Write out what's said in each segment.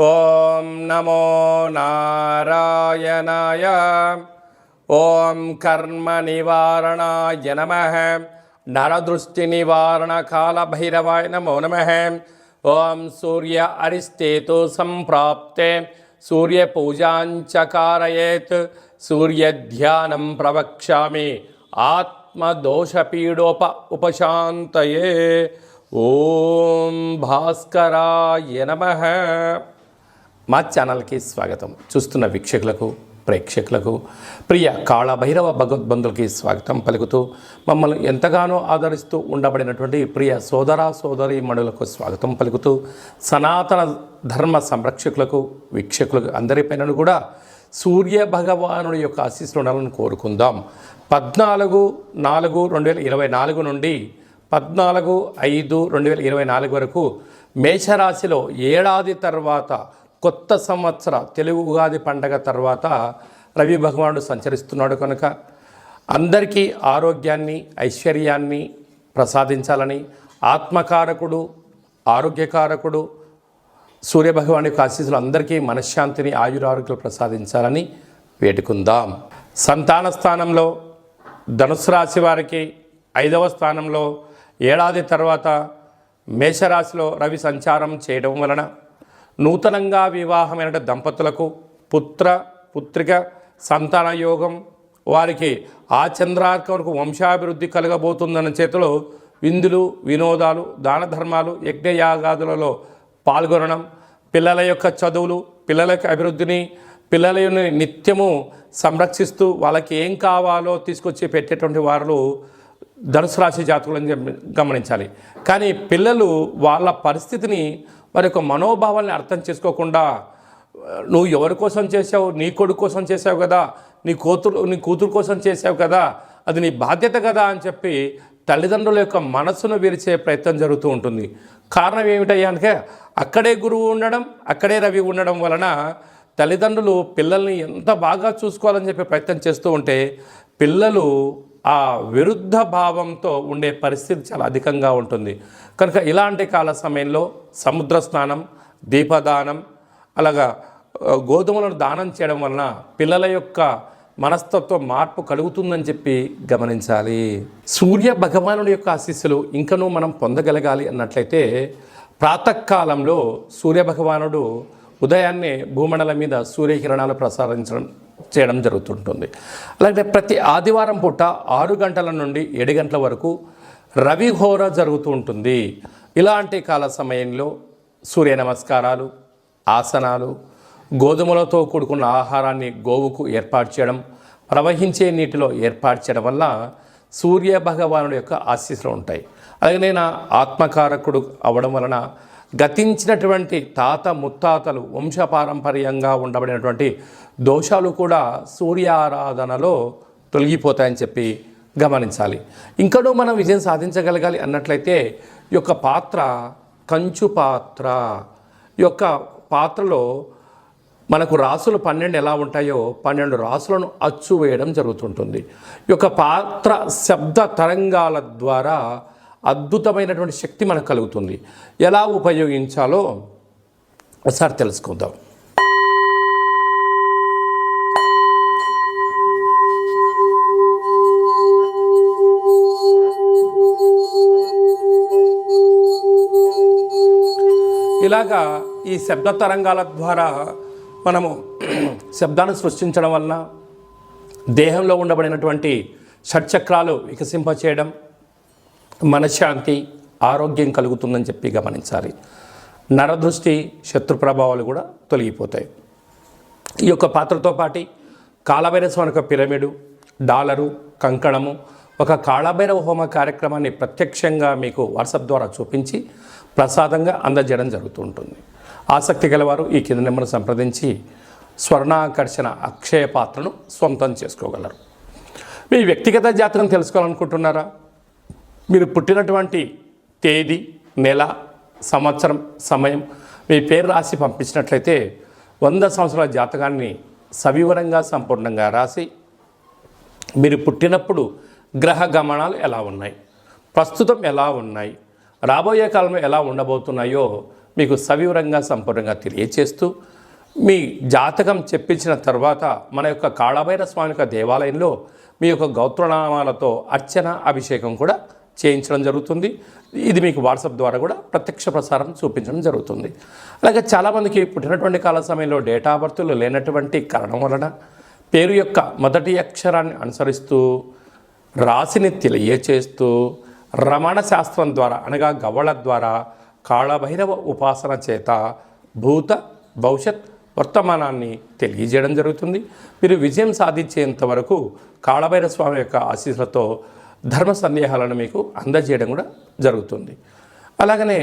ॐ नमो नारायणाय। ॐ कर्मनिवारणाय नमः। नरदृष्टिनिवारणकालभैरवाय नमो नमः। ॐ सूर्य अरिस्तेतु सम्प्राप्ते। सूर्यपूजाञ्चकारयेत्। सूर्यध्यानं प्रवक्ष्यामि। आत्मदोषपीडोप उपशान्तये। ॐ भास्कराय नमः। మా ఛానల్కి స్వాగతం. చూస్తున్న వీక్షకులకు ప్రేక్షకులకు ప్రియ కాళభైరవ భగవద్బంధులకి స్వాగతం పలుకుతూ మమ్మల్ని ఎంతగానో ఆదరిస్తూ ఉండబడినటువంటి ప్రియ సోదర సోదరి మణులకు స్వాగతం పలుకుతూ సనాతన ధర్మ సంరక్షకులకు వీక్షకులకు అందరిపైనను కూడా సూర్య భగవానుడి యొక్క ఆశీస్సులు ఉండాలని కోరుకుందాం. పద్నాలుగు నాలుగు రెండు వేల ఇరవై నాలుగు నుండి పద్నాలుగు ఐదు రెండు వేల ఇరవై నాలుగు వరకు మేషరాశిలో ఏడాది తర్వాత కొత్త సంవత్సర తెలుగు ఉగాది పండగ తర్వాత రవి భగవానుడు సంచరిస్తున్నాడు కనుక అందరికీ ఆరోగ్యాన్ని ఐశ్వర్యాన్ని ప్రసాదించాలని ఆత్మకారకుడు ఆరోగ్యకారకుడు సూర్యభగవాని యొక్క ఆశీస్సులు అందరికీ మనశ్శాంతిని ఆయురారోగ్యాలు ప్రసాదించాలని వేడుకుందాం. సంతాన స్థానంలో ధనుసు రాశి వారికి ఐదవ స్థానంలో ఏడాది తర్వాత మేషరాశిలో రవి సంచారం చేయడం వలన నూతనంగా వివాహమైన దంపతులకు పుత్ర పుత్రిక సంతాన యోగం వారికి ఆ చంద్రార్కమునకు వరకు వంశాభివృద్ధి కలగబోతుందన్న చేతిలో విందులు వినోదాలు దాన ధర్మాలు యజ్ఞయాగాదులలో పాల్గొనడం పిల్లల యొక్క చదువులు పిల్లల యొక్క అభివృద్ధిని పిల్లలని నిత్యము సంరక్షిస్తూ వాళ్ళకి ఏం కావాలో తీసుకొచ్చి పెట్టేటువంటి వారు ధనుసు రాశి జాతకులని గమనించాలి. కానీ పిల్లలు వాళ్ళ పరిస్థితిని వారి యొక్క మనోభావాల్ని అర్థం చేసుకోకుండా నువ్వు ఎవరి కోసం చేసావు నీ కొడుకు కోసం చేసావు కదా? నీ కూతురు నీ కూతురు కోసం చేసావు కదా? అది నీ బాధ్యత కదా? అని చెప్పి తల్లిదండ్రుల యొక్క మనసును విరిచే ప్రయత్నం జరుగుతూ ఉంటుంది. కారణం ఏమిటయ్యా అంటే అక్కడే గురువు ఉండడం అక్కడే రవి ఉండడం వలన తల్లిదండ్రులు పిల్లల్ని ఎంత బాగా చూసుకోవాలని చెప్పి ప్రయత్నం చేస్తూ ఉంటే పిల్లలు ఆ విరుద్ధ భావంతో ఉండే పరిస్థితి చాలా అధికంగా ఉంటుంది. కనుక ఇలాంటి కాల సమయంలో సముద్ర స్నానం దీపదానం అలాగా గోధుమలను దానం చేయడం వలన పిల్లల యొక్క మనస్తత్వం మార్పు కలుగుతుందని చెప్పి గమనించాలి. సూర్య భగవానుడి యొక్క ఆశీస్సులు ఇంకనూ మనం పొందగలగాలి అన్నట్లయితే ప్రాతకాలంలో సూర్య భగవానుడు ఉదయాన్నే భూమండలం మీద సూర్యకిరణాలు ప్రసారించడం చేయడం జరుగుతుంటుంది. అలాగే ప్రతి ఆదివారం పూట ఆరు గంటల నుండి ఏడు గంటల వరకు రవిహోర జరుగుతూ ఉంటుంది. ఇలాంటి కాల సమయంలో సూర్య నమస్కారాలు ఆసనాలు గోధుమలతో కూడుకున్న ఆహారాన్ని గోవుకు ఏర్పాటు చేయడం ప్రవహించే నీటిలో ఏర్పాటు చేయడం వల్ల సూర్య భగవానుడి యొక్క ఆశీస్సులు ఉంటాయి. అలాగే నేను ఆత్మకారకుడు అవడం వలన గతించినటువంటి తాత ముత్తాతలు వంశపారంపర్యంగా ఉండబడినటువంటి దోషాలు కూడా సూర్యారాధనలో తొలగిపోతాయని చెప్పి గమనించాలి. ఇంకనూ మనం విజయం సాధించగలగాలి అన్నట్లయితే ఈ యొక్క పాత్ర కంచు పాత్ర ఈ యొక్క పాత్రలో మనకు రాసులు పన్నెండు ఎలా ఉంటాయో పన్నెండు రాసులను అచ్చు వేయడం జరుగుతుంటుంది. ఈ యొక్క పాత్ర శబ్ద తరంగాల ద్వారా అద్భుతమైనటువంటి శక్తి మనకు కలుగుతుంది. ఎలా ఉపయోగించాలో ఒకసారి తెలుసుకుందాం. ఇలాగా ఈ శబ్ద తరంగాల ద్వారా మనము శబ్దాన్ని సృష్టించడం వలన దేహంలో ఉండబడినటువంటి షట్చక్రాలు వికసింపచేయడం మనశ్శాంతి ఆరోగ్యం కలుగుతుందని చెప్పి గమనించాలి. నరదృష్టి శత్రు ప్రభావాలు కూడా తొలగిపోతాయి. ఈ యొక్క పాత్రతో పాటి కాళభైరస్వామి యొక్క పిరమిడు డాలరు కంకణము ఒక కాళభైరవ హోమ కార్యక్రమాన్ని ప్రత్యక్షంగా మీకు వాట్సాప్ ద్వారా చూపించి ప్రసాదంగా అందజేయడం జరుగుతూ ఉంటుంది. ఆసక్తి గలవారు ఈ కింద నెంబర్ను సంప్రదించి స్వర్ణాకర్షణ అక్షయ పాత్రను సొంతం చేసుకోగలరు. మీ వ్యక్తిగత జాతకం తెలుసుకోవాలనుకుంటున్నారా? మీరు పుట్టినటువంటి తేదీ నెల సంవత్సరం సమయం మీ పేరు రాసి పంపించినట్లయితే వంద సంవత్సరాల జాతకాన్ని సవివరంగా సంపూర్ణంగా రాసి మీరు పుట్టినప్పుడు గ్రహ గమనాలు ఎలా ఉన్నాయి? ప్రస్తుతం ఎలా ఉన్నాయి? రాబోయే కాలంలో ఎలా ఉండబోతున్నాయో మీకు సవివరంగా సంపూర్ణంగా తెలియచేస్తూ మీ జాతకం చెప్పించిన తర్వాత మన యొక్క కాళభైర స్వామి యొక్క దేవాలయంలో మీ యొక్క గౌత్రనామాలతో అర్చన అభిషేకం కూడా చేయించడం జరుగుతుంది. ఇది మీకు వాట్సాప్ ద్వారా కూడా ప్రత్యక్ష ప్రసారం చూపించడం జరుగుతుంది. అలాగే చాలామందికి పుట్టినటువంటి కాల సమయంలో డేటా బర్త్లు లేనటువంటి కారణం వలన పేరు యొక్క మొదటి అక్షరాన్ని అనుసరిస్తూ రాశిని తెలియచేస్తూ రమణ శాస్త్రం ద్వారా అనగా గవళ ద్వారా కాళభైరవ ఉపాసన చేత భూత భవిష్యత్ వర్తమానాన్ని తెలియజేయడం జరుగుతుంది. మీరు విజయం సాధించేంత వరకు కాళభైరవ స్వామి యొక్క ఆశీస్సులతో ధర్మ సందేహాలను మీకు అందజేయడం కూడా జరుగుతుంది. అలాగనే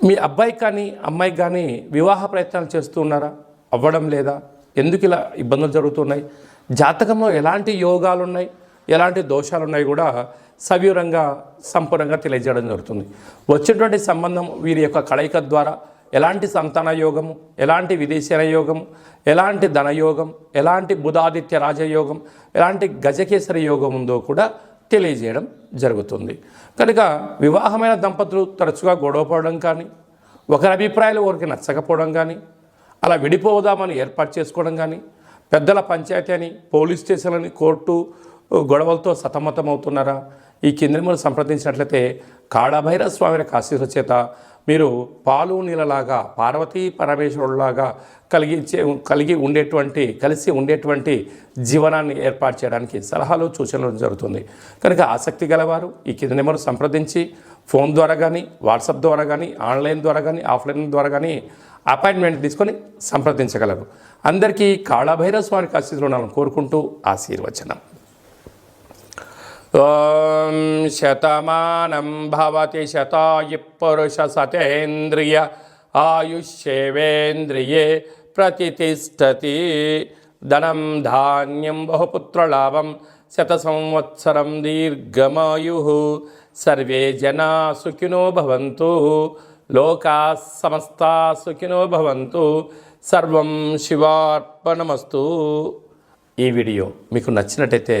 మీ అబ్బాయి కానీ అమ్మాయికి కానీ వివాహ ప్రయత్నాలు చేస్తూ ఉన్నారా? అవ్వడం లేదా? ఎందుకు ఇలా ఇబ్బందులు జరుగుతున్నాయి? జాతకంలో ఎలాంటి యోగాలు ఉన్నాయి ఎలాంటి దోషాలు ఉన్నాయి కూడా సవివరంగా సంపూర్ణంగా తెలియజేయడం జరుగుతుంది. వచ్చినటువంటి సంబంధం వీరి యొక్క కలయిక ద్వారా ఎలాంటి సంతాన యోగము ఎలాంటి విదేశీయ యోగము ఎలాంటి ధనయోగం ఎలాంటి బుధాదిత్య రాజయోగం ఎలాంటి గజకేసరి యోగం ఉందో కూడా తెలియజేయడం జరుగుతుంది. కనుక వివాహమైన దంపతులు తరచుగా గొడవపడడం కానీ ఒకరి అభిప్రాయాలు ఒకరికి నచ్చకపోవడం కానీ అలా విడిపోదామని ఏర్పాటు చేసుకోవడం కానీ పెద్దల పంచాయతీ అని పోలీస్ స్టేషన్ అని కోర్టు గొడవలతో సతమతమవుతున్నారా? ఈ కేంద్రములు సంప్రదించినట్లయితే కాడభైర స్వామి యొక్క మీరు పాలు నీళ్ళలాగా పార్వతీ పరమేశ్వరులాగా కలిగించే కలిగి ఉండేటువంటి కలిసి ఉండేటువంటి జీవనాన్ని ఏర్పాటు చేయడానికి సలహాలు సూచనలు జరుగుతుంది. కనుక ఆసక్తి గలవారు ఈ కింద నెంబర్ సంప్రదించి ఫోన్ ద్వారా కానీ వాట్సాప్ ద్వారా కానీ ఆన్లైన్ ద్వారా కానీ ఆఫ్లైన్ ద్వారా కానీ అపాయింట్మెంట్ తీసుకొని సంప్రదించగలరు. అందరికీ కాళభైరవ స్వామికి ఆశీస్సులు కోరుకుంటూ ఆశీర్వచనం. ఓం శతమానం భవతి శతాయు పురుష సతేంద్రియ ఆయుష్యేవేంద్రియే ప్రతిష్టతి ధనం ధాన్యం బహుపుత్రలాభం శత సంవత్సరం దీర్ఘమాయు సర్వే జనా సుఖినో భవంతు లోకా సమస్తా సుఖినో భవంతు సర్వం శివార్పణమస్తు ఈ వీడియో మీకు నచ్చినట్టయితే